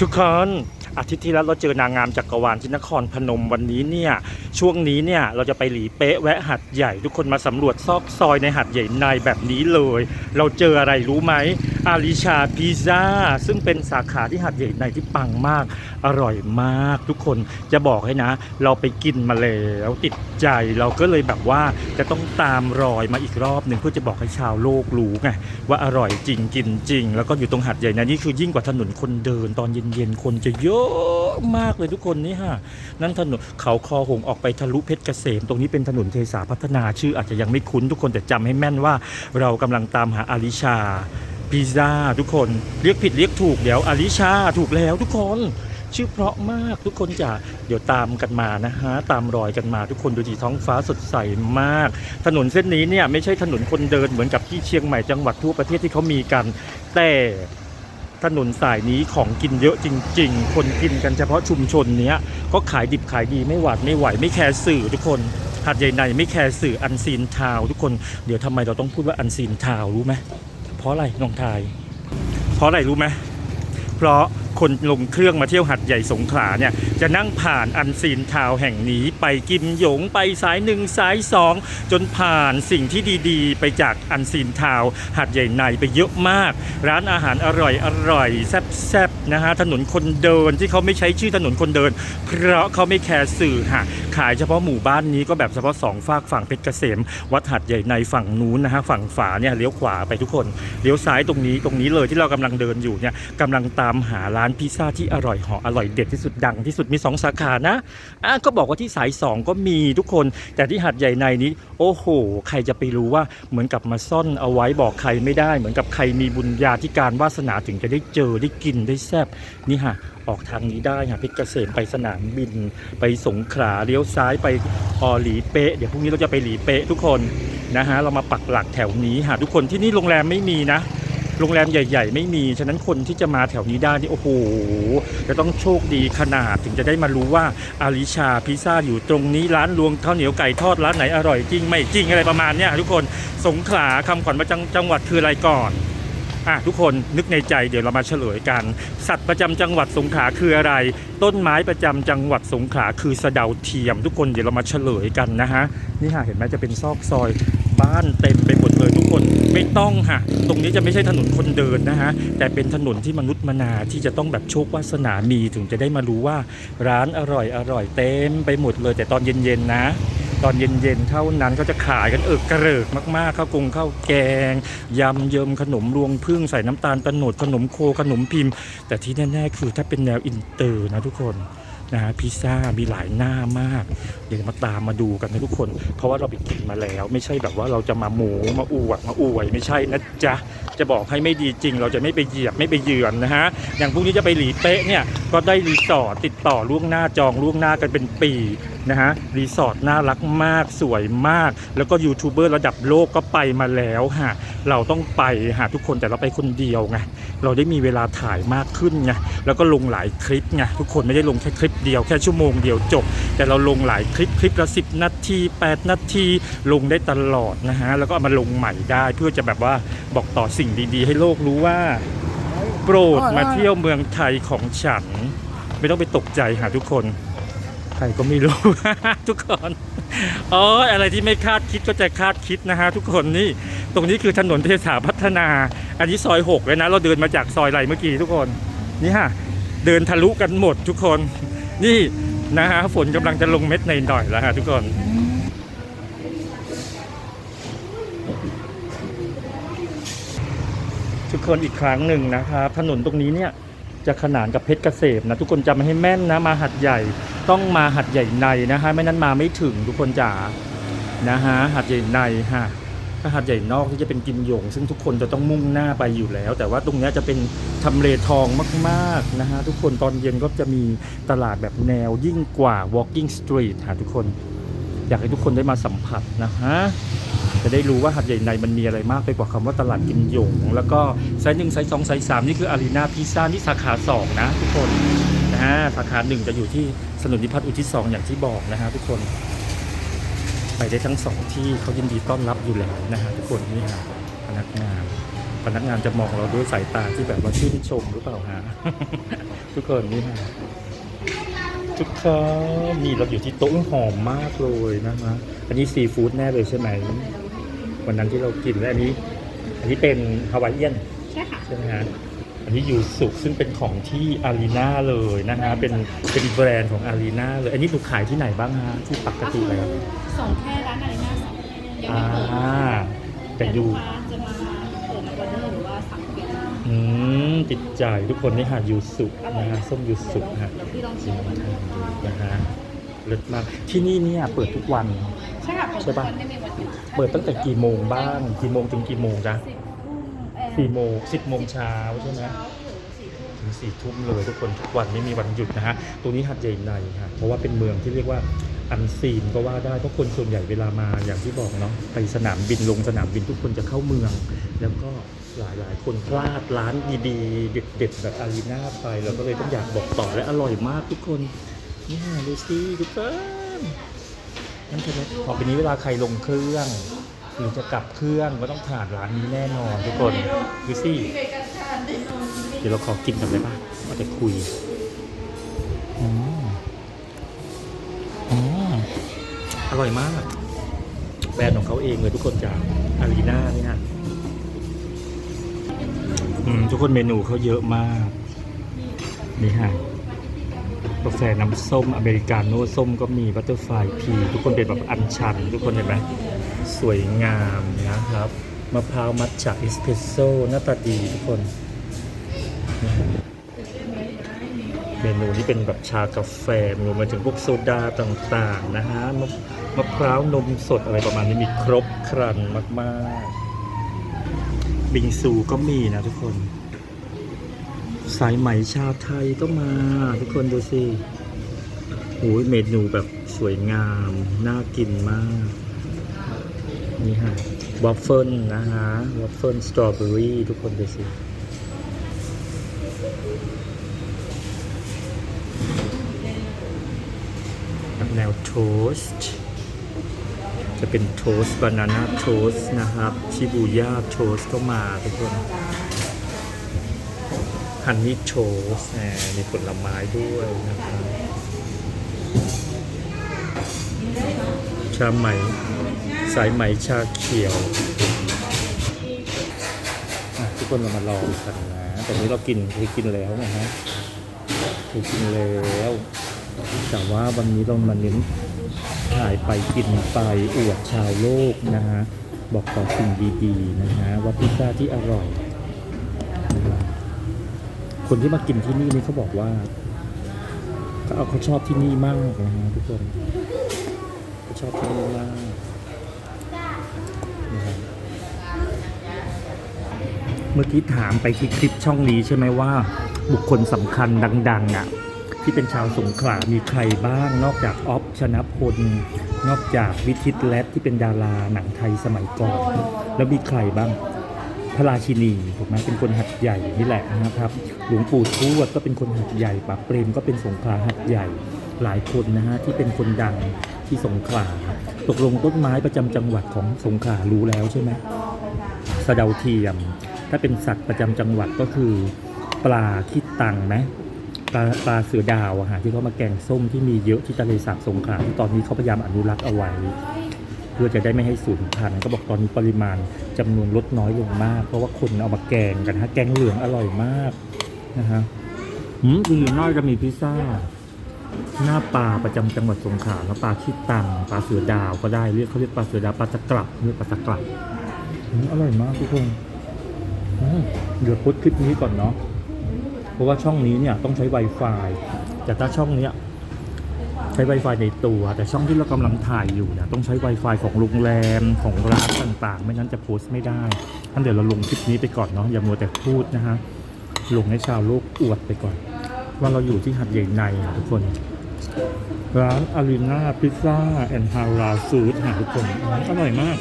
ทุกคน อาทิตย์ที่แล้วเราเจอนางงามจักรวาลที่นครพนมวันนี้เนี่ยช่วงนี้เนี่ยเราจะไปหลีเป๊ะแวะหัดใหญ่ทุกคนมาสำรวจซอกซอยในหัดใหญ่ในแบบนี้เลย เราเจออะไรรู้ไหมอาริชาพิซซ่าซึ่งเป็นสาขาที่หัดใหญ่ในที่ปังมาก อร่อยมากทุกคนจะบอกให้นะ เราไปกินมาแล้วติดใจเราก็เลยแบบว่าจะต้องตามรอยมาอีกรอบหนึ่งเพื่อจะบอกให้ชาวโลกรู้ไงว่าอร่อยจริงกินจริง แล้วก็อยู่ตรงหัดใหญ่นะนี่คือยิ่งกว่าถนนคนเดินตอนเย็นๆคนจะเยอะมากเลยทุกคนนี่ฮะนั่นถนนเขาคอหงออกไปทะลุเพชรเกษม ตรงนี้เป็นถนนเทสาพัฒนาชื่ออาจจะยังไม่คุ้นทุกคนแต่จำให้แม่นว่า เรากำลังตามหาอาริชาพิซซ่าทุกคนเรียกผิดเรียกถูกเดี๋ยวอาริชาถูกแล้วทุกคนชื่อเพราะมากทุกคนจะเดี๋ยวตามกันมานะฮะ ตามรอยกันมาทุกคนดูดีท้องฟ้าสดใสมาก ถนนเส้นนี้เนี่ยไม่ใช่ถนนคนเดินเหมือนกับที่เชียงใหม่จังหวัดทั่วประเทศที่เขามีกัน แต่ ถนนสายนี้ของกินเยอะจริง ๆ คนกินกันเฉพาะชุมชนเนี้ย ก็ขายดิบขายดีไม่หวาดไม่ไหวไม่แคร์สื่อทุกคนหัดใหญ่ในไม่แคร์สื่ออันซีนทาวทุกคนเดี๋ยวทำไมเราต้องพูดว่าอันซีนทาวรู้ไหมเพราะอะไรน้องทาย เพราะอะไรรู้ไหมเพราะ คนลงเครื่องมาเที่ยวหัดใหญ่สงขลาเนี่ยจะนั่งผ่านอันซีนทาวแห่งนี้ ไปกิมหยงไปสายหนึ่งสายสองจนผ่านสิ่งที่ดีๆ ไปจากอันซีนทาวหัดใหญ่ในไปเยอะมาก ร้านอาหารอร่อยอร่อยแซ่บๆนะฮะถนนคนเดินที่เขาไม่ใช้ชื่อถนนคนเดิน เพราะเขาไม่แคร์สื่อฮะขายเฉพาะหมู่บ้านนี้ก็แบบเฉพาะสองฝากฝั่งเพชรเกษม วัดหัดใหญ่ในฝั่งนู้นนะฮะฝั่งฝาเนี่ยเลี้ยวขวาไปทุกคนเลี้ยวซ้ายตรงนี้ตรงนี้เลยที่เรากำลังเดินอยู่เนี่ยกำลังตามหาร้านพิซซ่าที่อร่อยหาะอร่อยเด็ดที่สุดดังที่สุดมี 2 สาขานะอะก็บอกว่าที่สาย 2 ก็มีทุกคน แต่ที่หัดใหญ่ในนี้ โอ้โห ใครจะไปรู้ว่าเหมือนกับมาซ่อนเอาไว้บอกใครไม่ได้ เหมือนกับใครมีบุญญาธิการวาสนาถึงจะได้เจอได้กินได้แซ่บนี่ฮะออกทางนี้ได้ฮะเพชรเกษมไปสนามบิน ไปสงขลาเลี้ยวซ้ายไปออหลีเป๊ะเดี๋ยวพรุ่งนี้เราจะไปหลีเป๊ะทุกคนนะฮะเรามาปักหลักแถวนี้ฮะทุกคนที่นี่โรงแรมไม่มีนะ โรงแรมใหญ่ ๆ ไม่มี ฉะนั้นคนที่จะมาแถวนี้ได้นี่โอ้โห จะต้องโชคดีขนาดถึงจะได้มารู้ว่าอาริชาพิซซ่าอยู่ตรงนี้ร้านรวงข้าวเหนียวไก่ทอดร้านไหนอร่อยจริงไม่จริงอะไรประมาณเนี้ยทุกคนสงขลาคำขวัญประจำจังหวัดคืออะไรก่อนอะทุกคนนึกในใจเดี๋ยวเรามาเฉลยกัน สัตว์ประจำจังหวัดสงขลาคืออะไร ต้นไม้ประจำจังหวัดสงขลาคือสะเดาเทียม ทุกคนเดี๋ยวเรามาเฉลยกันนะฮะนี่ฮะเห็นไหมจะเป็นซอกซอยบ้านเต็มไปหมดเลย คนไม่ต้องฮะตรงนี้จะไม่ใช่ถนนคนเดินนะฮะแต่เป็นถนนที่มนุษย์มนาที่จะต้องแบบโชควาสนามีถึงจะได้มารู้ว่าร้านอร่อยอร่อยเต็มไปหมดเลยแต่ตอนเย็นๆนะ ตอนเย็นๆเท่านั้นเขาจะขายกันเอิกกระเริกมากๆข้าวกงข้าวแกงยำเยิมขนมรวงพึ่งใส่น้ำตาลตะโนดขนมโคขนมพิมพ์ แต่ที่แน่ๆคือถ้าเป็นแนวอินเตอร์นะทุกคน นะฮะพิซซ่ามีหลายหน้ามากเดี๋ยวมาตามมาดูกันนะทุกคน เพราะว่าเราไปกินมาแล้ว ไม่ใช่แบบว่าเราจะมาหมูมาอวดมาอวยไม่ใช่นะจ๊ะ จะบอกให้ไม่ดีจริง เราจะไม่ไปเหยียบไม่ไปเยือนนะฮะอย่างพรุ่งนี้จะไปหลีเป๊ะเนี่ยก็ได้รีสอร์ทติดต่อล่วงหน้าจองล่วงหน้ากันเป็นปีนะฮะรีสอร์ทน่ารักมากสวยมาก แล้วก็ยูทูบเบอร์ระดับโลกก็ไปมาแล้วฮะเราต้องไปหาทุกคนแต่เราไปคนเดียวไงเราได้มีเวลาถ่ายมากขึ้นไงแล้วก็ลงหลายคลิปไงทุกคนไม่ได้ลงแค่คลิปเดียวแค่ชั่วโมงเดียวจบ แต่เราลงหลายคลิปคลิปละ10นาที8นาทีลงได้ตลอดนะฮะแล้วก็เอามาลงใหม่ได้เพื่อจะแบบว่าบอกต่อสิ่งดีๆ ให้โลกรู้ว่า โปรดมาเที่ยวเมืองไทยของฉัน ไม่ต้องไปตกใจหาทุกคนใครก็ไม่รู้ ทุกคนอ๋ออะไรที่ไม่คาดคิดก็จะคาดคิดนะฮะทุกคนนี่ตรงนี้คือถนนเทสาพัฒนา อันนี้ซอย6เลยนะเราเดินมาจากซอยไรเมื่อกี้ทุกคนนี่ฮะเดินทะลุกันหมดทุกคน นี่นะฮะฝนกำลังจะลงเม็ดในหน่อยๆแล้วฮะทุกคน ทุก คนอีกครั้งหนึ่งนะครับถนนตรงนี้เนี่ยจะขนานกับเพชรเกษมนะทุกคนจำให้แม่นนะมาหัดใหญ่ต้องมาหัดใหญ่ในนะฮะไม่นั้นมาไม่ถึงทุกคนจ๋านะฮะหัดใหญ่ในฮะถ้าหัดใหญ่นอกที่จะเป็นกิมหยง ซึ่งทุกคนจะต้องมุ่งหน้าไปอยู่แล้ว แต่ว่าตรงนี้จะเป็นทำเลทองมากๆนะฮะทุกคนตอนเย็นก็จะมีตลาดแบบแนวยิ่งกว่า walking street ฮะทุกคน อยากให้ทุกคนได้มาสัมผัสนะฮะจะได้รู้ว่าหัดใหญ่ในมันมีอะไรมากไปกว่าคำว่าตลาดกิมหยง แล้วก็ไซส์หนึ่งไซส์สองไซส์สามนี่คืออารีนาพิซซ่านี่สาขาสองนะทุกคนนะฮะสาขาหนึ่งจะอยู่ที่สนุนนิพัฒน์อุทิศสองอย่างที่บอกนะฮะทุกคน ไปได้ทั้งสองที่เขายินดีต้อนรับอยู่แล้วนะฮะทุกคนนี่ฮะพนักงานพนักงานจะมองเราด้วยสายตาที่แบบว่าชื่นชมหรือเปล่าฮะทุกคนนี่ฮะ ทุกคนนี่เราอยู่ที่โต๊ะหอมมากเลยนะฮะอันนี้ซีฟู้ดแน่เลยใช่ไหมวันนั้นที่เรากินและอันนี้ อันนี้เป็นฮาวายเอียนใช่ค่ะใช่ไหมฮะอันนี้ยูสุซึ่งเป็นของที่อารีนาเลยนะฮะเป็นเป็นแบรนด์ของอารีนาเลยอันนี้ถูกขายที่ไหนบ้างฮะที่ปกก็ติคือแล้วส่งแค่ร้านอารีนาสองยังอ่าไม่เปิดแต่ยูลูกค้าจะมาเปิดในวันนี้หรือว่าสั่งเป็นอืม ติดใจทุกคนนี่ฮะยูสุนะฮะส้มยูสุนะฮะเดี๋ยวพี่ลองชิชิมมทานดูนะฮะเลิศมากที่นี่เนี่ยเปิดทุกวัน ใช่ค่ะเปิดใช่ทุกปะวันไม่มีวันหยุดเปิดตั้งแต่กี่โมงบ้าง กี่โมงถึงกี่โมงจ๊ะสิบทุ่มเอ่อสี่โมงสิบโมงเช้าใช่ไหมเช้าถึงสี่ทุ่มถึงสี่ทุ่มเลยทุกคนทุกวันไม่มีวันหยุดนะฮะตรงนี้หัดใหญ่ในค่ะเพราะว่าเป็นเมืองที่เรียกว่าอันซีนก็ว่าได้เพราะคนส่วนใหญ่เวลามาอย่างที่บอกเนาะไปสนามบินลงสนามบินทุกคนจะเข้าเมือง แล้วก็ หลายหลายๆคนพลาดร้านดีๆ เด็ดๆ แบบอารีนาไปเราก็เลยต้องอยากบอกต่อและอร่อยมากทุกคนนี่ดูสิทุกคนนั่นใช่ไหมพอไปนี้เวลาใครลงเครื่อง หรือจะกลับเครื่องก็ต้องผ่านร้านนี้แน่นอนทุกคนดูสิเดี๋ยวเราขอกินกันได้ป่ะเราจะคุยอืมอืมอร่อยมากแบรนด์ของเขาเองเลยทุกคนจากอารีนานี่ฮะ อืมทุกคนเมนูเขาเยอะมาก นี่ฮะกาแฟน้ำส้มอเมริกาโน่ส้มก็มีบัตเตอร์ไฟพีทุกคนเป็นแบบอันชัน ทุกคนเห็นไหมสวยงามนะครับมะพร้าวมัทฉะเอสเพรสโซ่หน้าตาดีทุกคน เมนูนี้เป็นแบบชากาแฟรวมไปถึงพวกโซดาต่างๆนะฮะมะมะพร้าวนมสดอะไรประมาณนี้มีครบครันมากๆ บิงซูก็มีนะทุกคน สายไหมชาไทยก็มา ทุกคนดูสิโอ้ยเมนูแบบสวยงาม น่ากินมาก นี่ฮะวอฟเฟิลนะฮะวอฟเฟิลสตรอเบอรี่ทุกคนดูสิแบบแนวโทสต์ จะเป็นโทสต์บานาน่าโทสต์นะครับ ชิบูย่าโทสต์ก็มาทุกคนฮันนี่โทสต์แหมมีผลไม้ด้วยนะครับชาไหม สายไหมชาเขียว ทุกคนเรามาลองกันนะแต่นี้เรากินเคยกินแล้วนะฮะเคยกินแล้ว แต่ว่าวันนี้เรามาเน้น ถ่ายไปกินไปอวดชาวโลกนะฮะ บอกต่อสิ่งดีๆนะฮะว่าพิซซ่าที่อร่อย คนที่มากินที่นี่นี่เขาบอกว่าเขาเอาเขาชอบที่นี่มากนะฮะทุกคนเขาชอบที่นี่มากเมื่อกี้ถามไปที่คลิปช่องนี้ใช่ไหมว่า บุคคลสำคัญดัง ๆอะ ที่เป็นชาวสงขลามีใครบ้าง นอกจากออฟชนะพล นอกจากวิทิตแลดที่เป็นดาราหนังไทยสมัยก่อน แล้วมีใครบ้างพระราชินีถูกไหมเป็นคนหัดใหญ่นี่แหละนะครับ หลวงปู่ทวดก็เป็นคนหัดใหญ่ป๋าเปรมก็เป็นสงขลาหัดใหญ่หลายคนนะฮะที่เป็นคนดังที่สงขลาตกลงต้นไม้ประจำจังหวัดของสงขลารู้แล้วใช่ไหมสะเดาเทียม ถ้าเป็นสัตว์ประจำจังหวัดก็คือ ปลาคิดตังไหม ปลาปลาเสือดาวอะฮะที่เขามาแกงส้มที่มีเยอะที่ทะเลสาบสงขลาที่ตอนนี้เขาพยายามอนุรักษ์เอาไว้ เพื่อจะได้ไม่ให้สูญพันธุ์ก็บอกตอนนี้ปริมาณจำนวนลดน้อยลงมาก เพราะว่าคนเอามาแกงกันฮะแกงเหลืองอร่อยมากนะฮะหืมจริงๆน่าจะมีพิซซ่า หน้าปลาประจำจังหวัดสงขลาแล้วปลาคิดตังปลาเสือดาวก็ได้เรียกเขาเรียกปลาเสือดาวปลาตะกรับเรียกปลาตะกรับอืมอร่อยมากทุกคนเดี๋ยวพุดคลิปนี้ก่อนเนาะ เพราะว่าช่องนี้เนี่ยต้องใช้ Wi-Fi แต่ถ้าช่องเนี้ยใช้ Wi-Fi ในตัว แต่ช่องที่เรากำลังถ่ายอยู่เนี่ยต้องใช้ Wi-Fi ของโรงแรมของร้านต่างๆ ไม่งั้นจะโพสต์ไม่ได้งั้นเดี๋ยวเราลงคลิปนี้ไปก่อนเนาะอย่ามัวแต่พูดนะฮะลงให้ชาวโลกอวดไปก่อน ว่าเราอยู่ที่หัดใหญ่ในทุกคน ร้านอารีนาพิซซ่าแอนด์ฮาราฟูดหาทุกคนอร่อยมาก